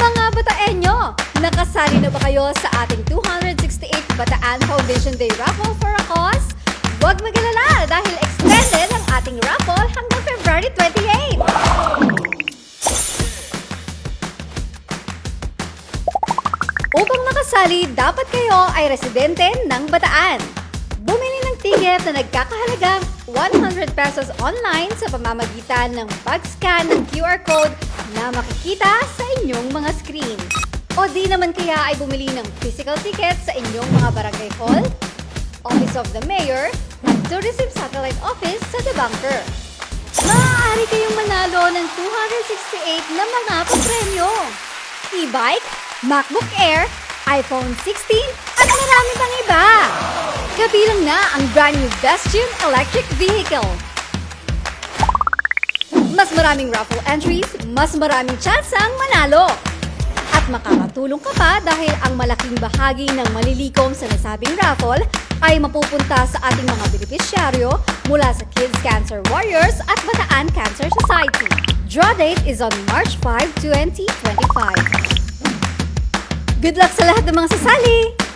Mga Bataenyo, nakasali na ba kayo sa ating 268 Bataan Foundation Day Raffle for a Cause? Huwag magalala dahil extended ang ating raffle hanggang February 28! Upang makasali, dapat kayo ay residente ng Bataan. Bumili ng ticket na nagkakahalagang 100 pesos online sa pamamagitan ng pag-scan ng QR code na makikita sa inyong mga screen. O di naman kaya ay bumili ng physical ticket sa inyong mga barangay hall, Office of the Mayor, at Tourism Satellite Office sa The Bunker. Maaari kayong manalo ng 268 na mga papremyo. E-bike, MacBook Air, iPhone 16, at marami pang iba. Kabilang na ang brand new Bestune electric vehicle. Mas maraming raffle entries, mas maraming chance ang manalo. At makakatulong ka pa dahil ang malaking bahagi ng malilikom sa nasabing raffle ay mapupunta sa ating mga benepisyaryo mula sa Kids Cancer Warriors at Bataan Cancer Society. Draw date is on March 5, 2025. Good luck sa lahat ng mga sasali!